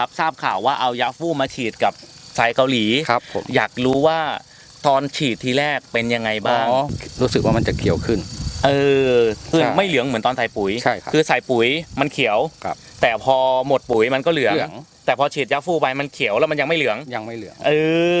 นะครับ ทราบข่าวว่าเอายาฟูมาฉีดกับสายเกาหลีครับผมอยากรู้ว่าตอนฉีดทีแรกเป็นยังไงอ๋อบ้างรู้สึกว่ามันจะเขียวขึ้น เออคือใช่ไม่เหลืองเหมือนตอนใส่ปุ๋ยใช่ครับคือใส่ปุ๋ยมันเขียวครับแต่พอหมดปุ๋ยมันก็เหลืองเหลืองแต่พอฉีดยาฟูไปมันเขียวแล้วมันยังไม่เหลืองยังไม่เหลือง เออ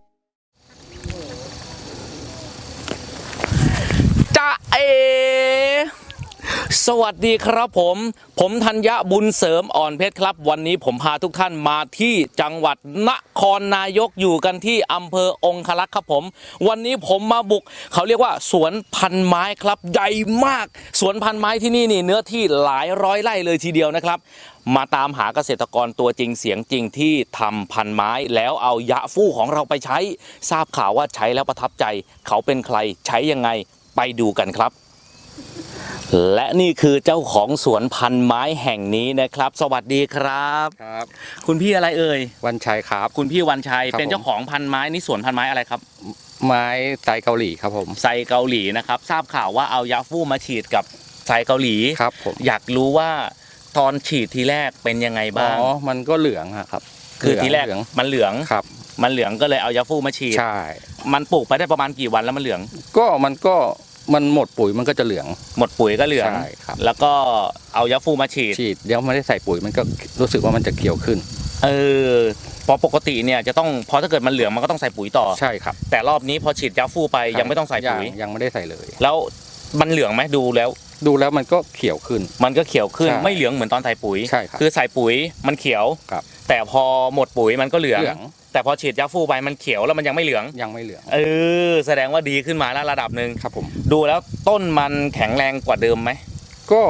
สวัสดีครับผม ผมธัญญะบุญเสริมอ่อนเพชรครับ วันนี้ผมพาทุกท่านมาที่จังหวัดนครนายกอยู่กันที่อำเภอองคลักษ์ครับผม วันนี้ผมมาบุก เขาเรียกว่าสวนพันไม้ครับใหญ่มาก สวนพันไม้ที่นี่นี่เนื้อที่หลายร้อยไร่เลยทีเดียวนะครับ มาตามหาเกษตรกรตัวจริงเสียงจริงที่ทำพันไม้แล้วเอายาฟู่ของเราไปใช้ ทราบข่าวว่าใช้แล้วประทับใจ เขาเป็นใครใช้ยังไงไปดูกันครับ และนี่คือเจ้าของสวนพันไม้แห่งนี้นะครับ สวัสดีครับ ครับคุณพี่อะไรเอ่ย วันชัยครับ คุณพี่วันชัยครับ เป็นเจ้าของพันไม้นี่สวนพันไม้อะไรครับไม้ไตรเกาหลีครับผมไซเกาหลีนะครับ ทราบข่าวว่าเอายาฟูมาฉีดกับไซเกาหลี ครับผมอยากรู้ว่าตอนฉีดทีแรกเป็นยังไงอ๋บ้างอมันก็เหลืองอะครับคือทีแรกเหลืองมันเหลือง ครับ มันเหลืองก็เลยเอายาฟูมาฉีด ใช่ มันปลูกไปได้ประมาณกี่วันแล้วมันเหลือง ก็มันก็ มันหมดปุ๋ยมันก็จะเหลือง หมดปุ๋ยก็เหลืองใช่ครับ แล้วก็เอายาฟูมาฉีดฉีดเดี๋ยวไม่ได้ใส่ปุ๋ยมันก็รู้สึกว่ามันจะเขียวขึ้น เออเพอปกติเนี่ยจะต้องพอถ้าเกิดมันเหลืองมันก็ต้องใส่ปุ๋ยต่อ ใช่ครับแต่รอบนี้พอฉีดยาฟูไปยังไม่ต้องใส่ปุ๋ยงยังไม่ได้ใส่เลย แล้วมันเหลืองไหมดูแล้ว ดูแล้วมันก็เขียวขึ้น มันก็เขียวขึ้นใช่ไม่เหลืองเหมือนตอนใส่ปุ๋ย ใช่ครับคือใส่ปุ๋ยมันเขียว ครับแต่พอหมดปุ๋ยมันก็เหลืองเหลือง แต่พอฉีดยาฟูไปมันเขียวแล้วมันยังไม่เหลือง ยังไม่เหลืองเออ แสดงว่าดีขึ้นมาแล้วระดับหนึ่งครับผม ดูแล้วต้นมันแข็งแรงกว่าเดิมไหมก็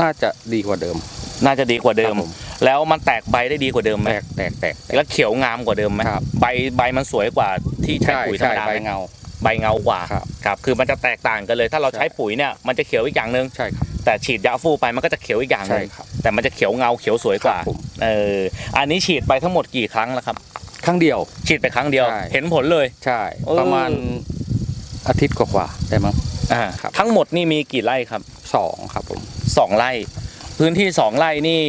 น่าจะดีกว่าเดิมน่าจะดีกว่าเดิม ครับผมแล้วมันแตกใบได้ดีกว่าเดิมไหมแตกแตกแตกแตก แล้วเขียวงามกว่าเดิมไหมครับ ใบใบมันสวยกว่าที่ใช้ใช่ปุ๋ยธรรใช่มดาใบไหมเงา ใบเงากว่าครับ ครับคือมันจะแตกต่างกันเลย ถ้าเราใช่ใช้ปุ๋ยเนี่ยมันจะเขียวอีกอย่างหนึ่งใช่ครับแต่ฉีดยาฟูไปมันก็จะเขียวอีกอย่างหใช่นึ่งครับแต่มันจะเขียวเงาเขียวสวยกว่าครับผม เอออันนี้ฉีดไปทั้งหมดกี่ครั้งแล้วครับ ครั้งเดียว ฉีดไปครั้งเดียวใช่ เห็นผลเลย ใช่ เออ ประมาณอาทิตย์กว่าๆได้มั้ง อ่าครับ ทั้งหมดนี่มีกี่ไร่ครับสองครับผมสองไร่ พื้นที่สองไร่นี่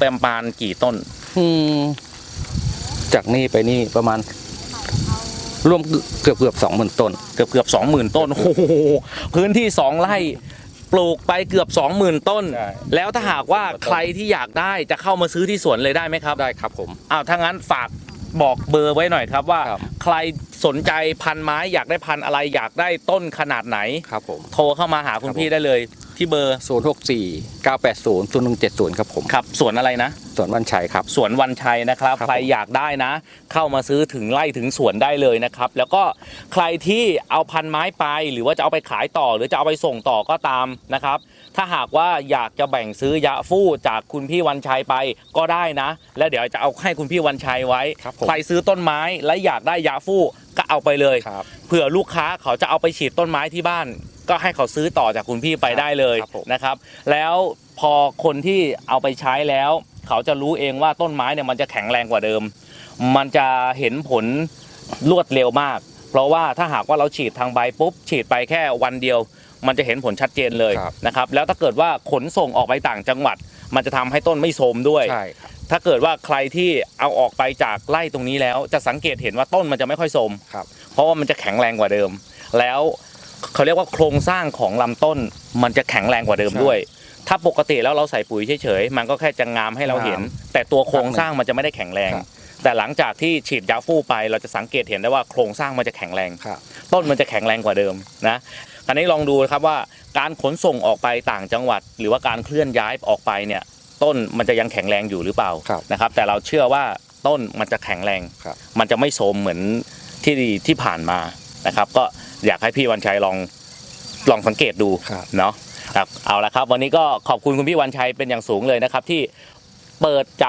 ประมาณกี่ต้น อืมจากนี่ไปนี่ประมาณ รวมเกือบเกือบสองหมื่นต้น เกือบเกือบสองหมื่นต้นโอ้โหพื้นที่สองไร่ปลูกไปเกือบสองหมื่นต้นใช่แล้วถ้าหากว่าใครที่อยากได้จะเข้ามาซื้อที่สวนเลยได้ไหมครับได้ครับผม อ้าวถ้างั้นฝากบอกเบอร์ไว้หน่อยครับว่า ครับ ใครสนใจพันไม้อยากได้พันอะไรอยากได้ต้นขนาดไหน ครับผม โทรเข้ามาหาคุณครับพี่ได้เลย ที่เบอร์ศูนย์หกสี่เก้าแปดศูนย์ศูนย์หนึ่งเจ็ดศูนย์ครับผมครับสวนอะไรนะส่วนวันชัยครับ สวนวันชัยนะครับ ครับ ใครอยากได้นะ เข้ามาซื้อถึงไร่ถึงสวนได้เลยนะครับ แล้วก็ใครที่เอาพันไม้ไป หรือว่าจะเอาไปขายต่อ หรือจะเอาไปส่งต่อก็ตามนะครับ ถ้าหากว่าอยากจะแบ่งซื้อยาฟู่จากคุณพี่วันชัยไปก็ได้นะ แล้วเดี๋ยวจะเอาให้คุณพี่วันชัยไว้ ครับผม ใครซื้อต้นไม้และอยากได้ยาฟู่ก็เอาไปเลย ครับ เผื่อลูกค้าเขาจะเอาไปฉีดต้นไม้ที่บ้าน ก็ให้เขาซื้อต่อจากคุณพี่ไปได้เลยครับผม นะครับ แล้วพอคนที่เอาไปใช้แล้ว เขาจะรู้เองว่าต้นไม้เนี่ยมันจะแข็งแรงกว่าเดิม มันจะเห็นผลรวดเร็วมาก เพราะว่าถ้าหากว่าเราฉีดทางใบปุ๊บ ฉีดไปแค่วันเดียว มันจะเห็นผลชัดเจนเลยครับ นะครับ แล้วถ้าเกิดว่าขนส่งออกไปต่างจังหวัด มันจะทำให้ต้นไม่โทรมด้วย ใช่ครับ ถ้าเกิดว่าใครที่เอาออกไปจากไร่ตรงนี้แล้ว จะสังเกตเห็นว่าต้นมันจะไม่ค่อยโทรม ครับ เพราะว่ามันจะแข็งแรงกว่าเดิม แล้ว เขาเรียกว่าโครงสร้างของลำต้นมันจะแข็งแรงกว่าเดิมใช่ด้วย ถ้าปกติแล้วเราใส่ปุ๋ยเฉยๆมันก็แค่จะงามให้เราเห็นงามแต่ตัวโครงสร้างมันจะไม่ได้แข็งแรงครับแต่หลังจากที่ฉีดยาฟู่ไป เราจะสังเกตเห็นได้ว่าโครงสร้างมันจะแข็งแรงครับต้นมันจะแข็งแรงกว่าเดิมนะคราวนี้ลองดูนะครับว่าการขนส่งออกไปต่างจังหวัด หรือว่าการเคลื่อนย้ายออกไปเนี่ยต้นมันจะยังแข็งแรงอยู่หรือเปล่าครับนะครับ แต่เราเชื่อว่าต้นมันจะแข็งแรงครับมันจะไม่โทรมเหมือนที่ที่ผ่านมานะครับ ก็ อยากให้พี่วันชัยลองลองสังเกตดูครับ เนาะครับเอาละครับ วันนี้ก็ขอบคุณคุณพี่วันชัยเป็นอย่างสูงเลยนะครับ ที่เปิดใจ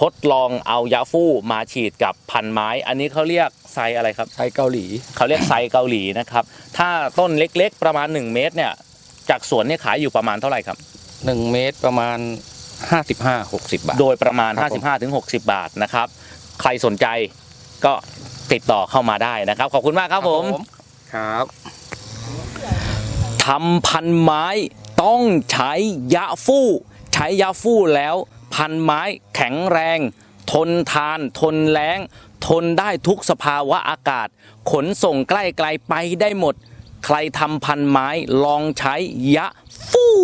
ทดลองเอายาฟู่มาฉีดกับพันไม้ อันนี้เขาเรียกไซอะไรครับใช้เกาหลีเขาเรียกไซเกาหลีนะครับ ถ้าต้นเล็กๆ ประมาณ 1 เมตรเนี่ย จากสวนเนี่ยขายอยู่ประมาณเท่าไหร่ครับ 1 เมตรประมาณ 55 60 บาท โดยประมาณครับผม55-60 บาทนะครับ ใครสนใจก็ติดต่อเข้ามาได้นะครับ ขอบคุณมากครับผม ครับทำพันไม้ต้องใช้ยาฟู่ ใช้ยาฟู่แล้ว พันไม้แข็งแรง ทนทาน ทนแรงทนได้ทุกสภาวะอากาศ ขนส่งใกล้ไกลไปได้หมด ใครทำพันไม้ลองใช้ยาฟู่